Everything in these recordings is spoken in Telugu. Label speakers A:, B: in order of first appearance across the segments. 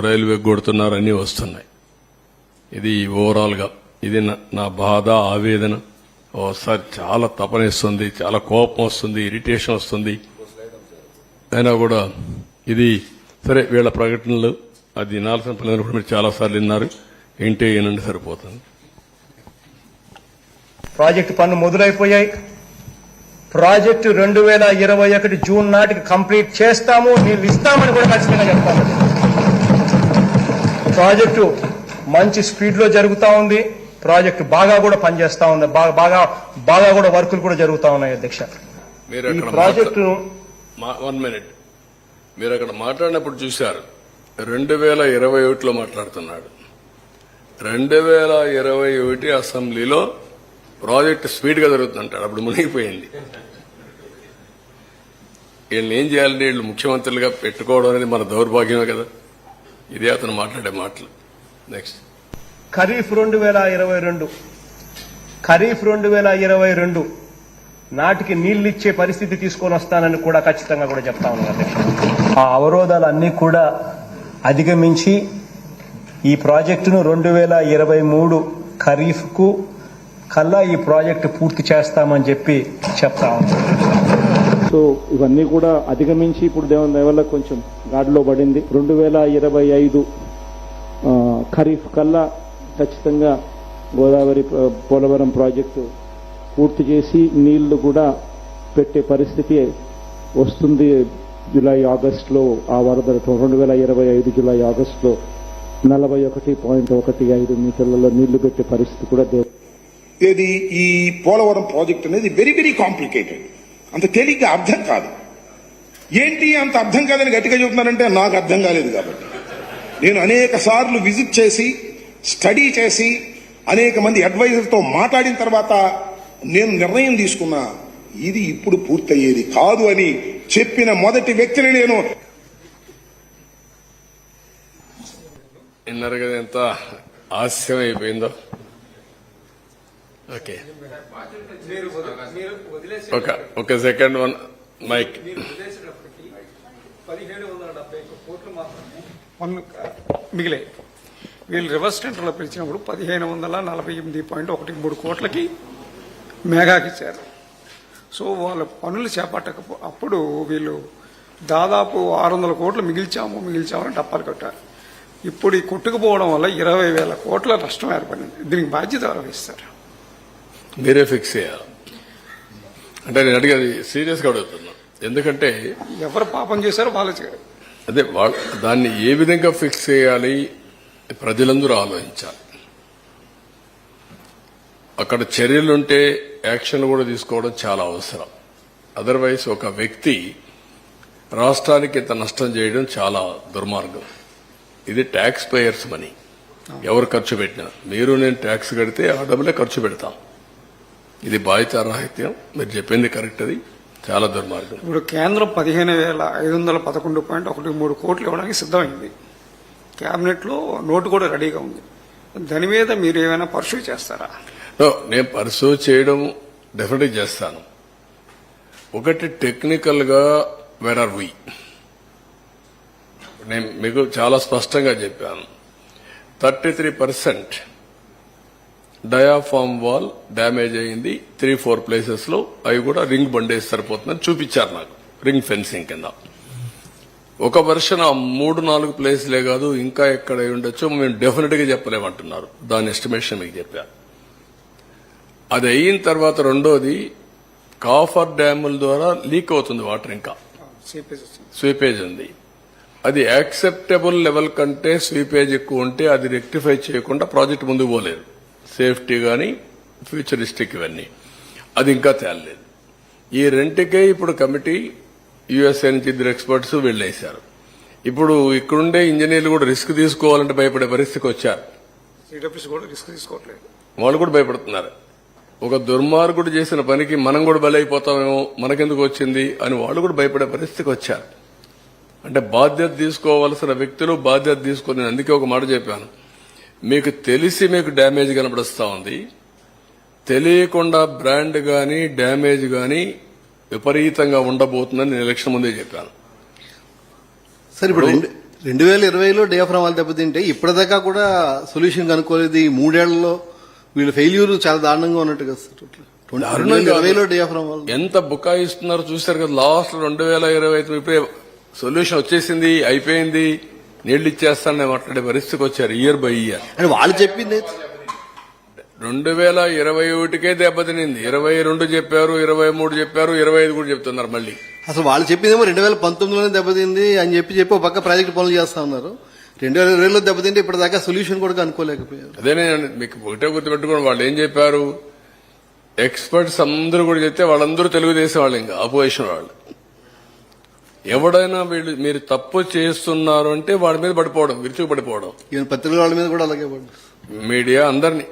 A: రైల్వే కొడుతున్నారు అన్నీ వస్తున్నాయి. ఇది ఓవరాల్గా. ఇది నా- నా బాధ ఆవేదన. ఒకసారి చాలా తపనిస్తుంది చాలా కోపం వస్తుంది ఇరిటేషన్ వస్తుంది. అయినా కూడా ఇది సరే వీళ్ళ ప్రకటనలు అది వినాల్సిన పనులు కూడా మీరు చాలాసార్లు విన్నారు. ఏంటి ఏనండి సరిపోతుంది.
B: ప్రాజెక్టు పనులు మొదలైపోయాయి. ప్రాజెక్టు రెండు వేల ఇరవై ఒకటి జూన్ నాటికి కంప్లీట్ చేస్తాము. నీళ్ళు ఇస్తామని కూడా ఖచ్చితంగా చెప్తాను ప్రాజెక్టు మంచి స్పీడ్లో జరుగుతా ఉంది. ప్రాజెక్టు బాగా కూడా పనిచేస్తా ఉంది. బాగా బాగా బాగా కూడా వర్కులు కూడా జరుగుతా ఉన్నాయి అధ్యక్ష.
A: మీరు
B: ఈ
A: అక్కడ
B: ప్రాజెక్టును
A: వన్ మినిట్. మీరు అక్కడ మాట్లాడినప్పుడు చూశారు. రెండు వేల ఇరవై ఒకటిలో మాట్లాడుతున్నాడు. రెండు వేల ఇరవై ఒకటి అసెంబ్లీలో ప్రాజెక్ట్ స్పీడ్గా జరుగుతుంటాడు అప్పుడు మునిగిపోయింది. వీళ్ళని ఏం చేయాలంటే వీళ్ళు ముఖ్యమంత్రులుగా పెట్టుకోవడం అనేది మన దౌర్భాగ్యమే కదా. ఇదే అతను మాట్లాడే మాటలు. నెక్స్ట్
B: ఖరీఫ్ రెండు వేల ఇరవై రెండు. ఖరీఫ్ రెండు వేల ఇరవై రెండు. నాటికి నీళ్ళు ఇచ్చే పరిస్థితి తీసుకొని వస్తానని కూడా ఖచ్చితంగా కూడా చెప్తా ఉన్నాను. ఆ అవరోధాలన్నీ కూడా అధిగమించి ఈ ప్రాజెక్టును రెండు వేల ఇరవై మూడు ఖరీఫ్కు కల్లా ఈ ప్రాజెక్టు పూర్తి చేస్తామని చెప్పి చెప్తా ఉన్నాను.
C: సో ఇవన్నీ కూడా అధిగమించి ఇప్పుడు దేవుని దయ వల్ల కొంచెం గాడిలో పడింది. రెండు వేల ఇరవై ఐదు ఖరీఫ్ కల్లా ఖచ్చితంగా గోదావరి పోలవరం ప్రాజెక్టు పూర్తి చేసి నీళ్ళు కూడా పెట్టే పరిస్థితి వస్తుంది జూలై ఆగస్టులో ఆ వరద రెండు వేల ఇరవై ఐదు జూలై ఆగస్టులో నలభై ఒకటి పాయింట్ ఒకటి ఐదు మీటర్లలో నీళ్ళు పెట్టే పరిస్థితి కూడా దేవ
D: ఏది ఈ పోలవరం ప్రాజెక్ట్ అనేది వెరీ వెరీ కాంప్లికేటెడ్. అంత తేలిగ్గా అర్థం కాదు. ఏంటి అంత అర్థం కాదని గట్టిగా చెబుతున్నారంటే నాకు అర్థం కాలేదు కాబట్టి. నేను అనేక సార్లు విజిట్ చేసి స్టడీ చేసి అనేక మంది అడ్వైజర్తో మాట్లాడిన తర్వాత నేను నిర్ణయం తీసుకున్నా ఇది ఇప్పుడు పూర్తయ్యేది కాదు అని చెప్పిన మొదటి వ్యక్తిని నేను
A: విన్నారు కదా ఎంత ఆలస్యం అయిపోయిందో ఓకే ఒక ఒక సెకండ్ వన్ మైక్.
E: పదిహేడు వందల డెబ్బై ఒక్క కోట్లు మాత్రమే పన్ను మిగిలాయి వీళ్ళు రివర్స్ టెండర్లో పిలిచినప్పుడు పదిహేను వందల నలభై ఎనిమిది పాయింట్ ఒకటి మూడు కోట్లకి మేఘాకి ఇచ్చారు. సో వాళ్ళ పనులు చేపట్టకపో అప్పుడు వీళ్ళు దాదాపు ఆరు వందల కోట్లు మిగిల్చాము మిగిల్చామని డప్పాలు కొట్టారు. ఇప్పుడు ఈ కొట్టుకుపోవడం వల్ల ఇరవై వేల కోట్ల నష్టం ఏర్పడింది. దీనికి బాధ్యత ఎవరు వహిస్తారు?
A: మీరే ఫిక్స్ చేయాలి. అంటే నేను అడిగేది సీరియస్గా అడుగుతున్నా. ఎందుకంటే
E: ఎవరు పాపం చేశారో వాళ్ళు
A: అదే దాన్ని ఏ విధంగా ఫిక్స్ చేయాలి ప్రజలందరూ ఆలోచించాలి. అక్కడ చర్యలుంటే యాక్షన్ కూడా తీసుకోవడం చాలా అవసరం. అదర్వైజ్ ఒక వ్యక్తి రాష్ట్రానికి ఇంత నష్టం చేయడం చాలా దుర్మార్గం. ఇది ట్యాక్స్ పేయర్స్ మనీ ఎవరు ఖర్చు పెట్టినా. మీరు నేను ట్యాక్స్ కడితే ఆ డబ్బులే ఖర్చు పెడతాం. ఇది బాధ్యత రాహిత్యం మీరు చెప్పింది కరెక్ట్ అది. చాలా దుర్మార్గం.
E: ఇప్పుడు కేంద్రం పదిహేను వేల ఐదు వందల పదకొండు పాయింట్ ఒకటి మూడు కోట్లు ఇవ్వడానికి సిద్ధమైంది. క్యాబినెట్లో నోటు కూడా రెడీగా ఉంది. దాని మీద మీరు ఏమైనా పర్సూ చేస్తారా?
A: నేను పర్సూ చేయడం డెఫినెట్ చేస్తాను. ఒకటి టెక్నికల్గా వేర్ ఆర్ వి నేను మీకు చాలా స్పష్టంగా చెప్పాను. Thirty three percent diaphragm wall damage అయింది. త్రీ ఫోర్ ప్లేసెస్లో అవి కూడా రింగ్ బండేసి సరిపోతుందని చూపించారు నాకు. రింగ్ ఫెన్సింగ్ కింద. ఒక వర్షన్ ఆ మూడు నాలుగు ప్లేస్లే కాదు ఇంకా ఎక్కడ ఉండొచ్చో మేము డెఫినెట్గా చెప్పలేమంటున్నారు. దాని ఎస్టిమేషన్ మీకు చెప్పాను అది అయిన తర్వాత రెండోది కాఫర్ డ్యాముల ద్వారా లీక్ అవుతుంది వాటర్ ఇంకా. స్వీపేజ్ ఉంది. అది యాక్సెప్టబుల్ లెవెల్ కంటే స్వీపేజ్ ఎక్కువ ఉంటే అది రెక్టిఫై చేయకుండా ప్రాజెక్ట్ ముందుకు పోలేదు. సేఫ్టీ కానీ ఫ్యూచరిస్టిక్ ఇవన్నీ. అది ఇంకా తేలలేదు. ఈ రెంటికే ఇప్పుడు కమిటీ యుఎస్ఏ నుంచి ఇద్దరు ఎక్స్పర్ట్స్ వెళ్ళేశారు. ఇప్పుడు ఇక్కడుండే ఇంజనీర్లు కూడా రిస్క్ తీసుకోవాలంటే భయపడే పరిస్థితికి వచ్చారు.
E: కూడా రిస్క్ తీసుకోవట్లేదు.
A: వాళ్ళు కూడా భయపడుతున్నారు. ఒక దుర్మార్గుడు చేసిన పనికి మనం కూడా బలైపోతామేమో మనకెందుకు వచ్చింది అని వాళ్ళు కూడా భయపడే పరిస్థితికి వచ్చారు. అంటే బాధ్యత తీసుకోవాల్సిన వ్యక్తులు బాధ్యత తీసుకొని అందుకే ఒక మాట చెప్పాను. మీకు తెలిసి మీకు డ్యామేజ్ కనబడుస్తా ఉంది. తెలియకుండా బ్రాండ్ గాని డ్యామేజ్ గాని విపరీతంగా ఉండబోతుందని నేను ఎలక్షన్ ముందే చెప్పాను.
F: సార్ ఇప్పుడు రెండు రెండు వేల ఇరవైలో డయాఫ్రామ్ వాళ్ళు దెబ్బతింటే ఇప్పటిదాకా కూడా సొల్యూషన్ కనుక్కోలేదు. ఈ మూడేళ్ళలో వీళ్ళ ఫెయిల్యూర్ చాలా దారుణంగా ఉన్నట్టు కదా సార్
A: ఎంత బుకాయిస్తున్నారో చూశారు కదా లాస్ట్ రెండు వేల ఇరవై ఇప్పుడే సొల్యూషన్ వచ్చేసింది అయిపోయింది. నీళ్ళు ఇచ్చేస్తానని మాట్లాడే పరిస్థితికి వచ్చారు ఇయర్ బై ఇయర్
F: అంటే వాళ్ళు చెప్పింది.
A: రెండు వేల ఇరవై ఒకటికే దెబ్బతినింది ఇరవై రెండు చెప్పారు ఇరవై మూడు చెప్పారు ఇరవై ఐదు కూడా చెప్తున్నారు మళ్ళీ.
F: అసలు వాళ్ళు చెప్పిందేమో రెండు వేల పంతొమ్మిదిలోనే దెబ్బతింది అని చెప్పి చెప్పి ఒక పక్క ప్రాజెక్ట్ పనులు చేస్తా ఉన్నారు. రెండు వేల ఇరవైలో దెబ్బతింటే ఇప్పటిదాకా సొల్యూషన్ కూడా కనుక్కోలేకపోయారు
A: అదేనే మీకు ఒకటే గుర్తుపెట్టుకోండి వాళ్ళు ఏం చెప్పారు? ఎక్స్పర్ట్స్ అందరూ కూడా చెప్తే వాళ్ళందరూ తెలుగుదేశం వాళ్ళు ఇంకా అపోజిషన్ వాళ్ళు. ఎవడైనా వీళ్ళు మీరు తప్పు చేస్తున్నారు అంటే వాడి మీద పడిపోవడం విరుచుకు పడిపోవడం
F: ఈవెన్ పత్రికల వాళ్ళ మీద కూడా అలాగే పడ్డారు
A: మీడియా అందరినీ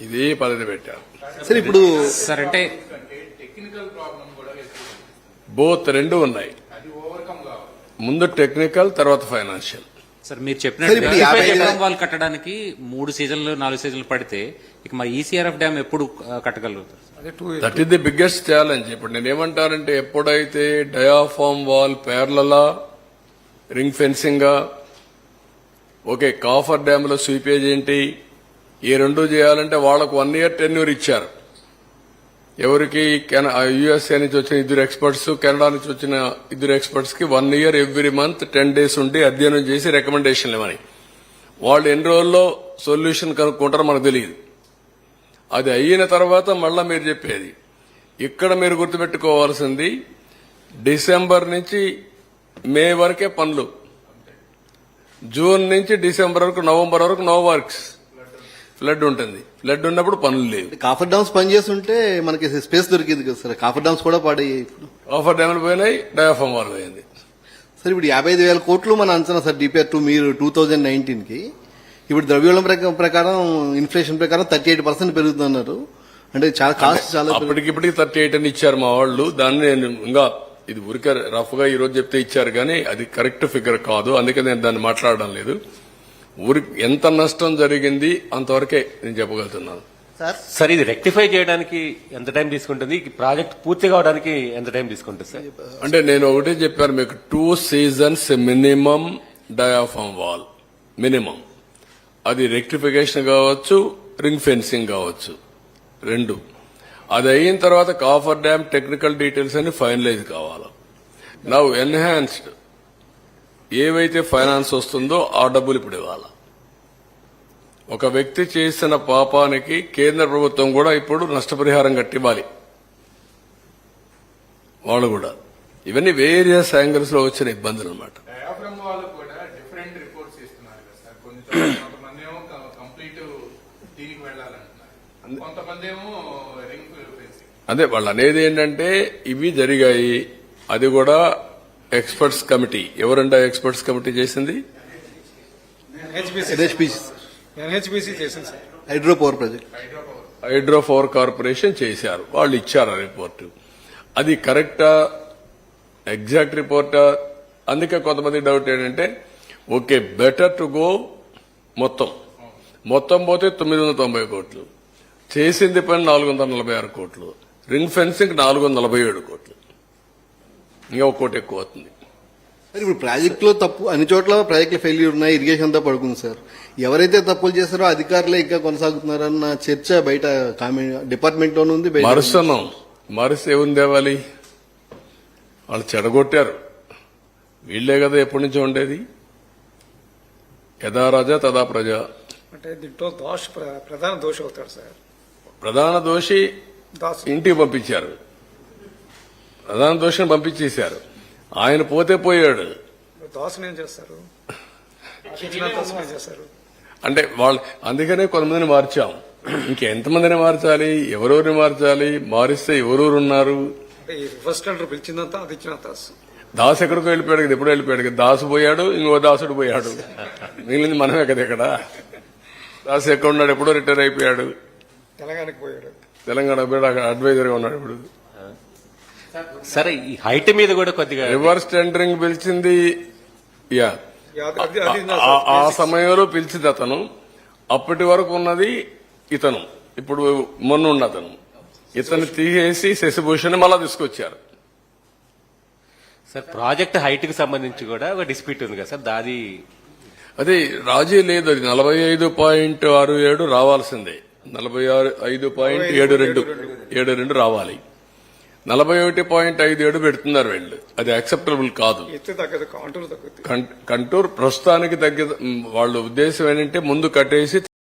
A: ఇదే పద్ధతి పెట్టారు.
F: సరే ఇప్పుడు
G: సార్ అంటే
A: బోత్ రెండు ఉన్నాయి. ముందు టెక్నికల్ తర్వాత ఫైనాన్షియల్.
G: సార్ మీరు
F: సార్, ఇప్పుడు
G: చెప్పినట్టు
F: యాభై ఐదు-
G: జపాన్ వాళ్ళు కట్టడానికి మూడు సీజన్లు నాలుగు సీజన్లు పడితే ఇక మరి ఈసీఆర్ఎఫ్ డ్యామ్ ఎప్పుడు ఆ, కట్టగలుగుతారు?
A: That is the biggest challenge ఇప్పుడు నేను ఏమంటానంటే ఎప్పుడైతే డయాఫామ్ వాల్ పేర్లలా రింగ్ ఫెన్సింగ్ ఓకే కాఫర్ డ్యామ్లో స్వీపేజ్ ఏంటి ఈ రెండు చేయాలంటే వాళ్ళకు వన్ ఇయర్ టెన్యూర్ ఇచ్చారు. ఎవరికి యుఎస్ఏ నుంచి వచ్చిన ఇద్దరు ఎక్స్పర్ట్స్ కెనడా నుంచి వచ్చిన ఇద్దరు ఎక్స్పర్ట్స్కి one year every month ten days ఉండి అధ్యయనం చేసి రికమెండేషన్లు ఇవ్వని వాళ్ళు ఎన్ని రోజుల్లో సొల్యూషన్ కనుక్కుంటారో మనకు తెలియదు. అది అయిన తర్వాత మళ్ళా మీరు చెప్పేది. ఇక్కడ మీరు గుర్తుపెట్టుకోవాల్సింది డిసెంబర్ నుంచి మే వరకే పనులు. జూన్ నుంచి డిసెంబర్ వరకు నవంబర్ వరకు నో వర్క్స్ ఫ్లడ్ ఉంటుంది. ఫ్లడ్ ఉన్నప్పుడు పనులు లేవు.
F: కాఫర్ డామ్స్ పనిచేస్తుంటే మనకి స్పేస్ దొరికింది కదా సార్. కాఫర్ డామ్స్ కూడా పాడయ్యాయి
A: ఆఫర్ డ్యామ్లు పోయినాయి డయాఫామ్ వాల్ పోయింది.
F: సార్ ఇప్పుడు యాభై ఐదు వేల కోట్లు మన అంచనా సార్ డిపిఆర్ టూ మీరు టూ థౌజండ్ నైన్టీన్కి ఇప్పుడు ద్రవ్యోళం ప్రక- ప్రకారం ఇన్ఫ్లేషన్ ప్రకారం థర్టీ ఎయిట్ పర్సెంట్ పెరుగుతున్నారు. అంటే చాలా కాస్ట్ చాలా
A: అప్పటికిప్పటికి థర్టీ ఎయిట్ అని ఇచ్చారు మా వాళ్ళు. దాన్ని నేను ఇంకా ఇది ఊరికే రఫ్గా ఈ రోజు చెప్తే ఇచ్చారు కానీ అది కరెక్ట్ ఫిగర్ కాదు. అందుకే నేను దాన్ని మాట్లాడడం లేదు. ఊరి ఎంత నష్టం జరిగింది అంతవరకే నేను చెప్పగలుగుతున్నాను.
H: సార్? ఇది రెక్టిఫై చేయడానికి ఎంత టైం తీసుకుంటుంది? ఈ ప్రాజెక్ట్ పూర్తి కావడానికి ఎంత టైం తీసుకుంటుంది సార్?
A: అంటే నేను ఒకటే చెప్పాను మీకు two seasons minimum diaphragm wall minimum అది రెక్టిఫికేషన్ కావచ్చు రింగ్ ఫెన్సింగ్ కావచ్చు. రెండు. అది అయిన తర్వాత కాఫర్ డ్యామ్ టెక్నికల్ డీటెయిల్స్ అన్ని ఫైనలైజ్ కావాలి. నా ఎన్హాన్స్డ్ ఏవైతే ఫైనాన్స్ వస్తుందో ఆ డబ్బులు ఇప్పుడు ఇవ్వాలి. ఒక వ్యక్తి చేసిన పాపానికి కేంద్ర ప్రభుత్వం కూడా ఇప్పుడు నష్టపరిహారం కట్టివ్వాలి. వాళ్ళు కూడా. ఇవన్నీ వేరియస్ యాంగిల్స్లో వచ్చిన ఇబ్బందులు అనమాట
I: డయాఫ్రమ్ వాళ్ళు కూడా డిఫరెంట్ రిపోర్ట్స్ ఇస్తున్నారు కదా సార్ కొన్ని చోట్ల కొంతమంది ఏమో కంప్లీట్ దీనికి వెళ్ళాలంటున్నారు. కొంతమంది ఏమో రింగ్ ఫెన్సింగ్.
A: అదే వాళ్ళు అనేది ఏంటంటే ఇవి జరిగాయి అది కూడా ఎక్స్పర్ట్స్ కమిటీ. ఎవరంటే ఎక్స్పర్ట్స్ కమిటీ చేసింది?
F: Hydro power project.
A: Hydro power. Corporation చేశారు. వాళ్ళు ఇచ్చారు ఆ రిపోర్టు. అది కరెక్టా? ఎగ్జాక్ట్ రిపోర్టా? అందుకే కొంతమంది డౌట్ ఏంటంటే ఓకే బెటర్ టు గో మొత్తం. మొత్తం పోతే తొమ్మిది వందల తొంభై కోట్లు. చేసింది పని నాలుగు వందల నలభై ఆరు కోట్లు. రింగ్ ఫెన్సింగ్ నాలుగు వందల నలభై ఏడు కోట్లు. ఇంకా ఒక కోటి ఎక్కువ అవుతుంది.
F: ఇప్పుడు ప్రాజెక్ట్లో తప్పు అన్ని చోట్ల ప్రాజెక్టులు ఫెయిల్యూర్ ఉన్నాయి ఇరిగేషన్ అంతా పడుకుంది సార్. ఎవరైతే తప్పులు చేస్తారో అధికారులే ఇంకా కొనసాగుతున్నారన్న చర్చ బయట డిపార్ట్మెంట్లోనే ఉంది
A: మరుసనం. మరుస ఏముంది తేవాలి వాళ్ళు చెడగొట్టారు. వీళ్ళే కదా ఎప్పటి నుంచో ఉండేది? యథా రాజా తదా ప్రజ.
E: అంటే దీంట్లో దోష ప్ర- ప్రధాన దోష అవుతాడు సార్.
A: ప్రధాన దోషి
E: దాసు.
A: ఇంటికి పంపించారు. ప్రధాన దోషిని పంపించేశారు. ఆయన పోతే పోయాడు.
E: దాసుని ఏం చేస్తారు?
A: అంటే వాళ్ళు అందుకనే కొంతమందిని మార్చాం. ఇంకెంతమందిని మార్చాలి? ఎవరెవరిని మార్చాలి? మారిస్తే ఎవరెవరు ఉన్నారు?
E: అంటే ఈ రివర్స్ టెండర్ పిలిచిందంతా అది ఇచ్చిన దాసు.
A: దాసు ఎక్కడికో వెళ్ళిపోయాడు కదా ఎప్పుడు వెళ్ళిపోయాడు కదా. దాసు పోయాడు ఇంకో దాసుడు పోయాడు. మిగిలింది మనమే కదా ఇక్కడ. ఎక్కడ ఉన్నాడు ఎప్పుడో రిటైర్ అయిపోయాడు.
E: తెలంగాణకి పోయాడు.
A: తెలంగాణ పోయాడు అక్కడ అడ్వైజర్గా ఉన్నాడు ఇప్పుడు.
H: సరే ఈ హైట్ మీద కూడా కొద్దిగా
A: రివర్స్ టెండరింగ్ పిలిచింది యా. ఆ సమయంలో పిలిచింది అతను. అప్పటి వరకు ఉన్నది ఇతను. ఇప్పుడు మొన్న ఉన్న అతను. ఇతను తీసేసి శశిభూషణ్ మళ్ళా తీసుకొచ్చారు.
H: సార్ ప్రాజెక్ట్ హైట్కి సంబంధించి కూడా ఒక డిస్ప్యూట్ ఉంది కదా సార్ దాది
A: అదే రాజీ లేదు అది నలభై ఐదు పాయింట్ ఆరు ఏడు రావాల్సిందే. నలభై ఆరు ఐదు పాయింట్ ఏడు రెండు ఏడు రెండు రావాలి. నలభై ఒకటి పాయింట్ ఐదు ఏడు పెడుతున్నారు వీళ్ళు. అది యాక్సెప్టబుల్ కాదు. కంటూర్ ప్రస్తుతానికి తగ్గ వాళ్ళ ఉద్దేశం ఏంటంటే ముందు కట్టేసి